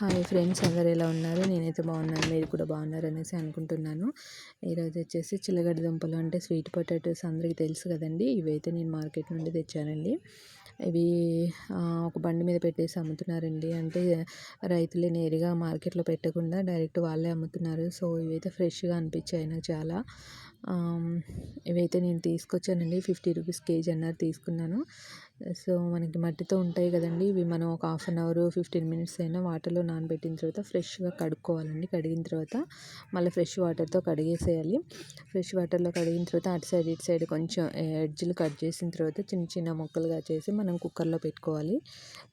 Hi friends అందరు ఎలా ఉన్నారు? నేనైతే బాగున్నాను మీరు కూడా బాగున్నారు అనేసి అనుకుంటున్నాను. ఈరోజు వచ్చేసి చిల్లగడ్డ దుంపలు అంటే స్వీట్ పొటాటోస్ అందరికీ తెలుసు కదండి. ఇవైతే నేను మార్కెట్ నుండి తెచ్చానండి. ఇవి ఒక బండి మీద పెట్టేసి అమ్ముతున్నారండి. అంటే రైతులే నేరుగా మార్కెట్లో పెట్టకుండా డైరెక్ట్ వాళ్ళే అమ్ముతున్నారు. సో ఇవైతే ఫ్రెష్గా అనిపించాయి నాకు చాలా. ఇవైతే నేను తీసుకొచ్చానండి. ఫిఫ్టీ రూపీస్ కేజీ అన్నారు తీసుకున్నాను. సో మనకి మట్టితో ఉంటాయి కదండి. ఇవి మనం ఒక half an hour fifteen minutes అయినా వాటర్లో నానబెట్టిన తర్వాత ఫ్రెష్గా కడుక్కోవాలండి. కడిగిన తర్వాత మళ్ళీ ఫ్రెష్ వాటర్తో కడిగేసేయాలి. ఫ్రెష్ వాటర్లో కడిగిన తర్వాత అటు సైడ్ ఇటు సైడ్ కొంచెం ఎడ్జ్లు కట్ చేసిన తర్వాత చిన్న చిన్న ముక్కలుగా చేసి మనం కుక్కర్లో పెట్టుకోవాలి.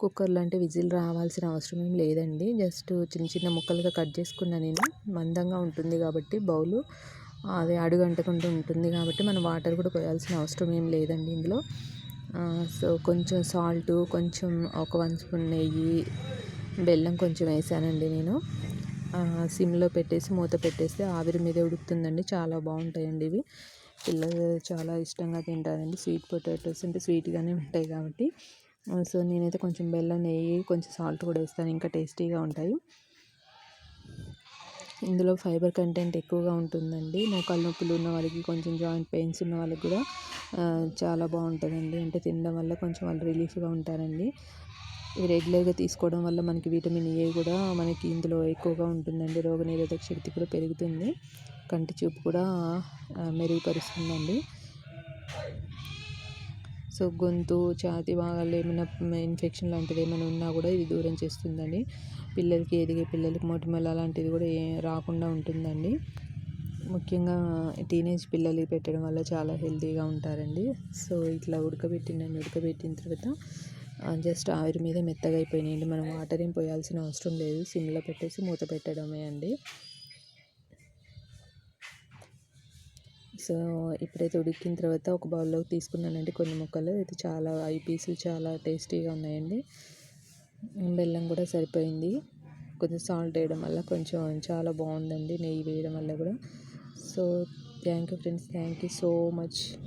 కుక్కర్లో అంటే విజిల్ రావాల్సిన అవసరం ఏం లేదండి. జస్ట్ చిన్న చిన్న ముక్కలుగా కట్ చేసుకున్నా నేను మందంగా ఉంటుంది కాబట్టి బౌలు అది అడుగంటకుండా ఉంటుంది కాబట్టి మనం వాటర్ కూడా పోయాల్సిన అవసరం ఏం లేదండి ఇందులో. సో కొంచెం సాల్ట్ కొంచెం ఒక వన్ స్పూన్ నెయ్యి బెల్లం కొంచెం వేసానండి నేను. సిమ్లో పెట్టేసి మూత పెట్టేస్తే ఆవిరి మీద ఉడుకుతుందండి. చాలా బాగుంటాయండి ఇవి. పిల్లలు చాలా ఇష్టంగా తింటారండి. స్వీట్ పొటాటోస్ అంటే స్వీట్గానే ఉంటాయి కాబట్టి. సో నేనైతే కొంచెం బెల్లం నెయ్యి కొంచెం సాల్ట్ కూడా వేస్తాను. ఇంకా టేస్టీగా ఉంటాయి. ఇందులో ఫైబర్ కంటెంట్ ఎక్కువగా ఉంటుందండి. మోకాళ్ళ నొప్పులు ఉన్న వాళ్ళకి కొంచెం జాయింట్ పెయిన్స్ ఉన్న వాళ్ళకి కూడా చాలా బాగుంటుందండి. అంటే తినడం వల్ల కొంచెం వాళ్ళు రిలీఫ్గా ఉంటారండి. ఇవి రెగ్యులర్గా తీసుకోవడం వల్ల మనకి విటమిన్ ఏ కూడా మనకి ఇందులో ఎక్కువగా ఉంటుందండి. రోగనిరోధక శక్తి కూడా పెరుగుతుంది. కంటి చూపు కూడా మెరుగుపరుస్తుందండి. సో గొంతు ఛాతి భాగాలు ఏమైనా ఇన్ఫెక్షన్ లాంటిది ఏమైనా ఉన్నా కూడా ఇది దూరం చేస్తుందండి. పిల్లలకి ఎదిగే పిల్లలకి మొటిమల లాంటిది కూడా ఏ రాకుండా ఉంటుందండి. ముఖ్యంగా టీనేజ్ పిల్లలకి పెట్టడం వల్ల చాలా హెల్తీగా ఉంటారండి. సో ఇట్లా ఉడకబెట్టిన ఉడకబెట్టిన తర్వాత జస్ట్ ఆవిరి మీద మెత్తగా అయిపోయినాయండి. మనం వాటర్ ఏం పోయాల్సిన అవసరం లేదు. సిమ్లో పెట్టేసి మూత పెట్టడమే అండి. సో ఇప్పుడైతే ఉడికిన తర్వాత ఒక బౌల్లోకి తీసుకున్నానండి కొన్ని ముక్కలు. అయితే చాలా ఐ పీసులు చాలా టేస్టీగా ఉన్నాయండి. బెల్లం కూడా సరిపోయింది. కొంచెం సాల్ట్ వేయడం వల్ల కొంచెం చాలా బాగుందండి. నెయ్యి వేయడం వల్ల కూడా. So thank you friends. Thank you so much.